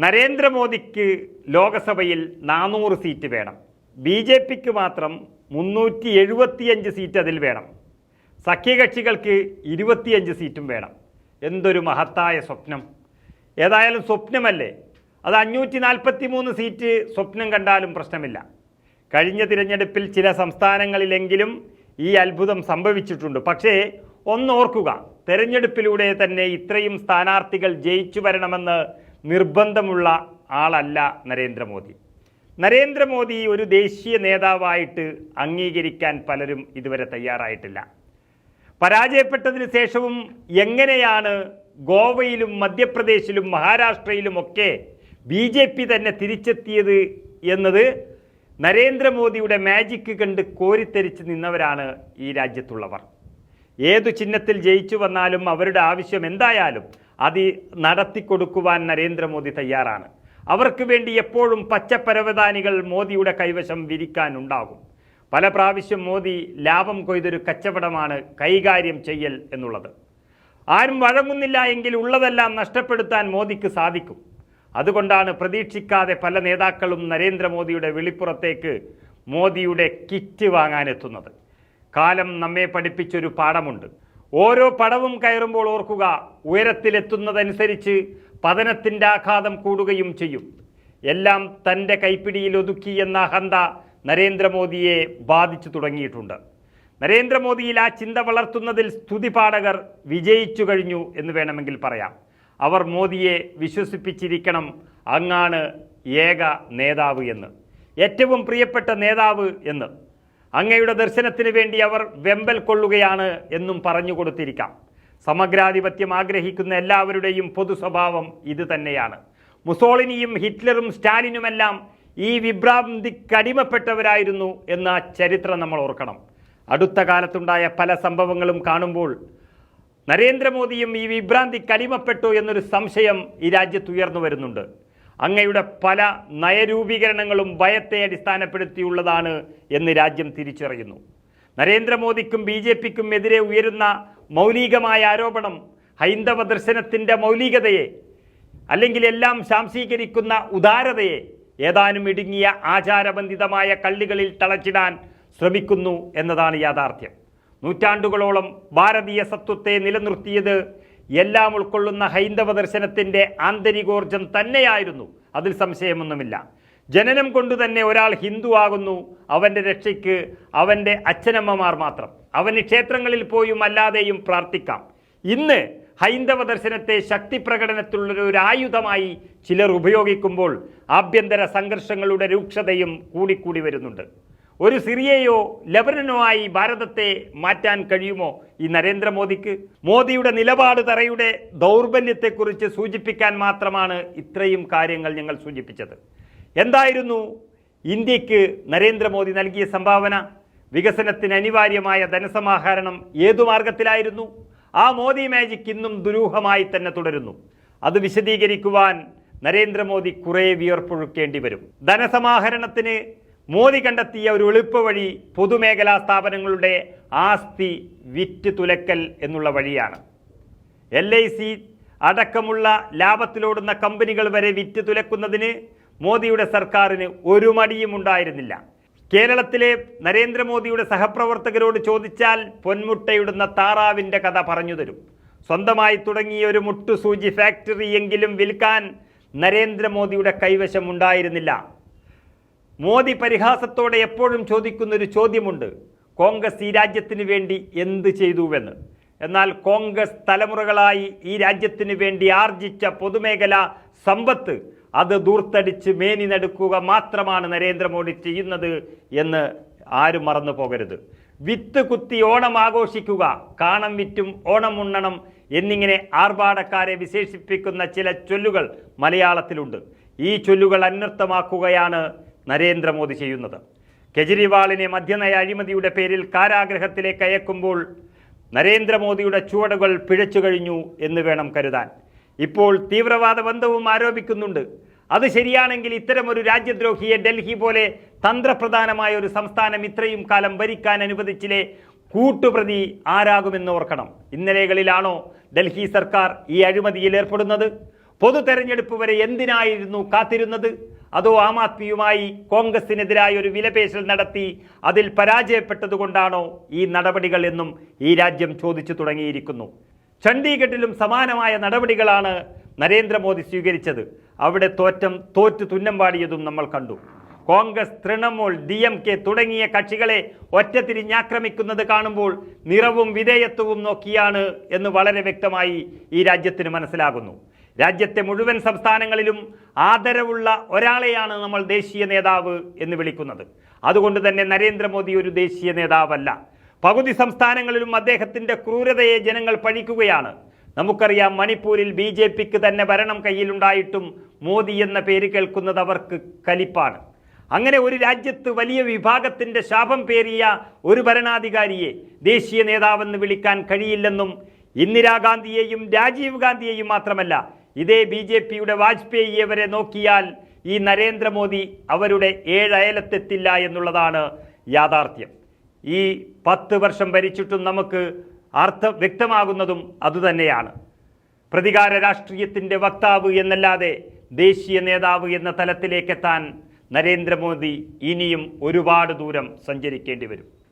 നരേന്ദ്രമോദിക്ക് ലോകസഭയിൽ നാനൂറ് സീറ്റ് വേണം. ബി ജെ പിക്ക് മാത്രം മുന്നൂറ്റി എഴുപത്തിയഞ്ച് സീറ്റ് അതിൽ വേണം. സഖ്യകക്ഷികൾക്ക് ഇരുപത്തിയഞ്ച് സീറ്റും വേണം. എന്തൊരു മഹത്തായ സ്വപ്നം. ഏതായാലും സ്വപ്നമല്ലേ? അത് അഞ്ഞൂറ്റി നാൽപ്പത്തി മൂന്ന് സീറ്റ് സ്വപ്നം കണ്ടാലും പ്രശ്നമില്ല. കഴിഞ്ഞ തിരഞ്ഞെടുപ്പിൽ ചില സംസ്ഥാനങ്ങളിലെങ്കിലും ഈ അത്ഭുതം സംഭവിച്ചിട്ടുണ്ട്. പക്ഷേ ഒന്നോർക്കുക തെരഞ്ഞെടുപ്പിലൂടെ തന്നെ ഇത്രയും സ്ഥാനാർത്ഥികൾ ജയിച്ചു വരണമെന്ന് നിർബന്ധമുള്ള ആളല്ല നരേന്ദ്രമോദി. നരേന്ദ്രമോദി ഒരു ദേശീയ നേതാവായിട്ട് അംഗീകരിക്കാൻ പലരും ഇതുവരെ തയ്യാറായിട്ടില്ല. പരാജയപ്പെട്ടതിന് ശേഷവും എങ്ങനെയാണ് ഗോവയിലും മധ്യപ്രദേശിലും മഹാരാഷ്ട്രയിലുമൊക്കെ ബി ജെ പി തന്നെ തിരിച്ചെത്തിയത് എന്നത് നരേന്ദ്രമോദിയുടെ മാജിക്ക് കണ്ട് കോരിത്തെരിച്ച് നിന്നവരാണ് ഈ രാജ്യത്തുള്ളവർ. ഏതു ചിഹ്നത്തിൽ ജയിച്ചു വന്നാലും അവരുടെ ആവശ്യം എന്തായാലും അത് നടത്തിക്കൊടുക്കുവാൻ നരേന്ദ്രമോദി തയ്യാറാണ്. അവർക്ക് വേണ്ടി എപ്പോഴും പച്ചപ്പരവതാനികൾ മോദിയുടെ കൈവശം വിരിക്കാനുണ്ടാകും. പല പ്രാവശ്യം മോദി ലാഭം കൊയ്തൊരു കച്ചവടമാണ് കൈകാര്യം ചെയ്യൽ എന്നുള്ളത്. ആരും വഴങ്ങുന്നില്ല എങ്കിൽ ഉള്ളതെല്ലാം നഷ്ടപ്പെടുത്താൻ മോദിക്ക് സാധിക്കും. അതുകൊണ്ടാണ് പ്രതീക്ഷിക്കാതെ പല നേതാക്കളും നരേന്ദ്രമോദിയുടെ വെളിപ്പുറത്തേക്ക് മോദിയുടെ കിറ്റ് വാങ്ങാനെത്തുന്നത്. കാലം നമ്മെ പഠിപ്പിച്ചൊരു പാഠമുണ്ട്. ഓരോ പടവും കയറുമ്പോൾ ഓർക്കുക ഉയരത്തിലെത്തുന്നതനുസരിച്ച് പതനത്തിന്റെ ആഘാതം കൂടുകയും ചെയ്യും. എല്ലാം തന്റെ കൈപ്പിടിയിൽ ഒതുക്കി എന്ന അഹന്ത നരേന്ദ്രമോദിയെ ബാധിച്ചു തുടങ്ങിയിട്ടുണ്ട്. നരേന്ദ്രമോദിയിൽ ആ ചിന്ത വളർത്തുന്നതിൽ സ്തുതിപാഠകർ വിജയിച്ചു കഴിഞ്ഞു എന്ന് വേണമെങ്കിൽ പറയാം. അവർ മോദിയെ വിശ്വസിപ്പിച്ചിരിക്കണം അങ്ങാണ് ഏക നേതാവ് എന്ന്. ഏറ്റവും പ്രിയപ്പെട്ട നേതാവ് എന്ന്. അങ്ങയുടെ ദർശനത്തിന് വേണ്ടി അവർ വെമ്പൽ കൊള്ളുകയാണ് എന്നും പറഞ്ഞു കൊടുത്തിരിക്കാം. സമഗ്രാധിപത്യം ആഗ്രഹിക്കുന്ന എല്ലാവരുടെയും പൊതു സ്വഭാവം ഇത് തന്നെയാണ്. മുസോളിനിയും ഹിറ്റ്ലറും സ്റ്റാലിനുമെല്ലാം ഈ വിഭ്രാന്തിക്കടിമപ്പെട്ടവരായിരുന്നു എന്ന ചരിത്രം നമ്മൾ ഓർക്കണം. അടുത്ത കാലത്തുണ്ടായ പല സംഭവങ്ങളും കാണുമ്പോൾ നരേന്ദ്രമോദിയും ഈ വിഭ്രാന്തി കടിമപ്പെട്ടു എന്നൊരു സംശയം ഈ രാജ്യത്ത് ഉയർന്നു വരുന്നുണ്ട്. അങ്ങയുടെ പല നയരൂപീകരണങ്ങളും ഭയത്തെ അടിസ്ഥാനപ്പെടുത്തിയുള്ളതാണ് എന്ന് രാജ്യം തിരിച്ചറിയുന്നു. നരേന്ദ്രമോദിക്കും ബി ജെ പിക്കും എതിരെ ഉയരുന്ന മൗലികമായ ആരോപണം ഹൈന്ദവ ദർശനത്തിന്റെ മൗലികതയെ അല്ലെങ്കിൽ എല്ലാം ശാംസീകരിക്കുന്ന ഉദാരതയെ ഏതാനും ഇടുങ്ങിയ ആചാരബന്ധിതമായ കള്ളികളിൽ തളച്ചിടാൻ ശ്രമിക്കുന്നു എന്നതാണ് യാഥാർത്ഥ്യം. നൂറ്റാണ്ടുകളോളം ഭാരതീയ സത്വത്തെ നിലനിർത്തിയത് എല്ലാം ഉൾക്കൊള്ളുന്ന ഹൈന്ദവ ദർശനത്തിന്റെ ആന്തരികോർജം തന്നെയായിരുന്നു. അതിൽ സംശയമൊന്നുമില്ല. ജനനം കൊണ്ട് തന്നെ ഒരാൾ ഹിന്ദു ആകുന്നു. അവന്റെ രക്ഷയ്ക്ക് അവന്റെ അച്ഛനമ്മമാർ മാത്രം. അവന് ക്ഷേത്രങ്ങളിൽ പോയും അല്ലാതെയും പ്രാർത്ഥിക്കാം. ഇന്ന് ഹൈന്ദവ ദർശനത്തെ ശക്തി പ്രകടനത്തിലുള്ള ഒരു ആയുധമായി ചിലർ ഉപയോഗിക്കുമ്പോൾ ആഭ്യന്തര സംഘർഷങ്ങളുടെ രൂക്ഷതയും കൂടിക്കൂടി വരുന്നുണ്ട്. ഒരു സിറിയയോ ലബനനോ ആയി ഭാരതത്തെ മാറ്റാൻ കഴിയുമോ? ഈ നരേന്ദ്രമോദിക്ക് മോദിയുടെ നിലപാട് തറയുടെ ദൗർബല്യത്തെക്കുറിച്ച് സൂചിപ്പിക്കാൻ മാത്രമാണ് ഇത്രയും കാര്യങ്ങൾ ഞങ്ങൾ സൂചിപ്പിച്ചത്. എന്തായിരുന്നു ഇന്ത്യയ്ക്ക് നരേന്ദ്രമോദി നൽകിയ സംഭാവന? വികസനത്തിന് അനിവാര്യമായ ധനസമാഹരണം ഏതു മാർഗത്തിലായിരുന്നു? ആ മോദി മാജിക് ഇന്നും ദുരൂഹമായി തന്നെ തുടരുന്നു. അത് വിശദീകരിക്കുവാൻ നരേന്ദ്രമോദി കുറേ വിയർപ്പൊഴുക്കേണ്ടി വരും. ധനസമാഹരണത്തിന് മോദി കണ്ടെത്തിയ ഒരു എളുപ്പ വഴി പൊതുമേഖലാ സ്ഥാപനങ്ങളുടെ ആസ്തി വിറ്റ് തുലക്കൽ എന്നുള്ള വഴിയാണ്. എൽ ഐ സി അടക്കമുള്ള ലാഭത്തിലോടുന്ന കമ്പനികൾ വരെ വിറ്റ് തുലക്കുന്നതിന് മോദിയുടെ സർക്കാരിന് ഒരു മടിയും ഉണ്ടായിരുന്നില്ല. കേരളത്തിലെ നരേന്ദ്രമോദിയുടെ സഹപ്രവർത്തകരോട് ചോദിച്ചാൽ പൊന്മുട്ടയിടുന്ന താറാവിന്റെ കഥ പറഞ്ഞു തരും. സ്വന്തമായി തുടങ്ങിയ ഒരു മുട്ടുസൂചി ഫാക്ടറി എങ്കിലും വിൽക്കാൻ നരേന്ദ്രമോദിയുടെ കൈവശം ഉണ്ടായിരുന്നില്ല. മോദി പരിഹാസത്തോടെ എപ്പോഴും ചോദിക്കുന്നൊരു ചോദ്യമുണ്ട്. കോൺഗ്രസ് ഈ രാജ്യത്തിന് വേണ്ടി എന്ത് ചെയ്തുവെന്ന്. എന്നാൽ കോൺഗ്രസ് തലമുറകളായി ഈ രാജ്യത്തിന് വേണ്ടി ആർജിച്ച പൊതുമേഖല സമ്പത്ത് അത് ദൂർത്തടിച്ച് മേനി നടക്കുക മാത്രമാണ് നരേന്ദ്രമോദി ചെയ്യുന്നത് എന്ന് ആരും മറന്നു പോകരുത്. വിത്ത് കുത്തി ഓണം ആഘോഷിക്കുക കാണം വിറ്റും ഓണം ഉണ്ണണം എന്നിങ്ങനെ ആർഭാടക്കാരെ വിശേഷിപ്പിക്കുന്ന ചില ചൊല്ലുകൾ മലയാളത്തിലുണ്ട്. ഈ ചൊല്ലുകൾ അന്വർത്ഥമാക്കുകയാണ് നരേന്ദ്രമോദി ചെയ്യുന്നത്. കെജ്രിവാളിനെ മദ്യനയ അഴിമതിയുടെ പേരിൽ കാരാഗ്രഹത്തിലേക്ക് അയക്കുമ്പോൾ നരേന്ദ്രമോദിയുടെ ചുവടുകൾ പിഴച്ചു കഴിഞ്ഞു എന്ന് വേണം കരുതാൻ. ഇപ്പോൾ തീവ്രവാദ ബന്ധവും ആരോപിക്കുന്നുണ്ട്. അത് ശരിയാണെങ്കിൽ ഇത്തരമൊരു രാജ്യദ്രോഹിയെ ഡൽഹി പോലെ തന്ത്രപ്രധാനമായ ഒരു സംസ്ഥാനം ഇത്രയും കാലം ഭരിക്കാൻ അനുവദിച്ചില്ലേ? കൂട്ടുപ്രതി ആരാകുമെന്ന് ഓർക്കണം. ഇന്നലെകളിലാണോ ഡൽഹി സർക്കാർ ഈ അഴിമതിയിൽ ഏർപ്പെടുന്നത്? പൊതു തെരഞ്ഞെടുപ്പ് വരെ എന്തിനായിരുന്നു കാത്തിരുന്നത്? അതോ ആം ആദ്മിയുമായി കോൺഗ്രസിനെതിരായ ഒരു വിലപേശൽ നടത്തി അതിൽ പരാജയപ്പെട്ടതുകൊണ്ടാണോ ഈ നടപടികൾ എന്നും ഈ രാജ്യം ചോദിച്ചു തുടങ്ങിയിരിക്കുന്നു. ചണ്ഡീഗഡിലും സമാനമായ നടപടികളാണ് നരേന്ദ്രമോദി സ്വീകരിച്ചത്. അവിടെ തോറ്റം തോറ്റു തുന്നം പാടിയതും നമ്മൾ കണ്ടു. Congress Trinamool D M K തുടങ്ങിയ കക്ഷികളെ ഒറ്റതിരിഞ്ഞാക്രമിക്കുന്നത് കാണുമ്പോൾ നിറവും വിധേയത്വവും നോക്കിയാണ് എന്ന് വളരെ വ്യക്തമായി ഈ രാജ്യത്തിന് മനസ്സിലാകുന്നു. രാജ്യത്തെ മുഴുവൻ സംസ്ഥാനങ്ങളിലും ആദരവുള്ള ഒരാളെയാണ് നമ്മൾ ദേശീയ നേതാവ് എന്ന് വിളിക്കുന്നത്. അതുകൊണ്ട് തന്നെ നരേന്ദ്രമോദി ഒരു ദേശീയ നേതാവല്ല. പകുതി സംസ്ഥാനങ്ങളിലും അദ്ദേഹത്തിന്റെ ക്രൂരതയെ ജനങ്ങൾ പഴിക്കുകയാണ്. നമുക്കറിയാം മണിപ്പൂരിൽ ബി ജെ പിക്ക് തന്നെ ഭരണം കയ്യിലുണ്ടായിട്ടും മോദി എന്ന പേര് കേൾക്കുന്നത് അവർക്ക് കലിപ്പാണ്. അങ്ങനെ ഒരു രാജ്യത്ത് വലിയ വിഭാഗത്തിന്റെ ശാപം പേരിയ ഒരു ഭരണാധികാരിയെ ദേശീയ നേതാവെന്ന് വിളിക്കാൻ കഴിയില്ലെന്നും ഇന്ദിരാഗാന്ധിയെയും രാജീവ് ഗാന്ധിയെയും മാത്രമല്ല ഇതേ ബി ജെ പിയുടെ വാജ്പേയിയെ നോക്കിയാൽ ഈ നരേന്ദ്രമോദി അവരുടെ ഏഴയലത്തെത്തില്ല എന്നുള്ളതാണ് യാഥാർത്ഥ്യം. ഈ പത്ത് വർഷം ഭരിച്ചിട്ടും നമുക്ക് അർത്ഥം വ്യക്തമാകുന്നതും അതുതന്നെയാണ്. പ്രതികാര രാഷ്ട്രീയത്തിന്റെ വക്താവ് എന്നല്ലാതെ ദേശീയ നേതാവ് എന്ന തലത്തിലേക്കെത്താൻ നരേന്ദ്രമോദി ഇനിയും ഒരുപാട് ദൂരം സഞ്ചരിക്കേണ്ടി വരും.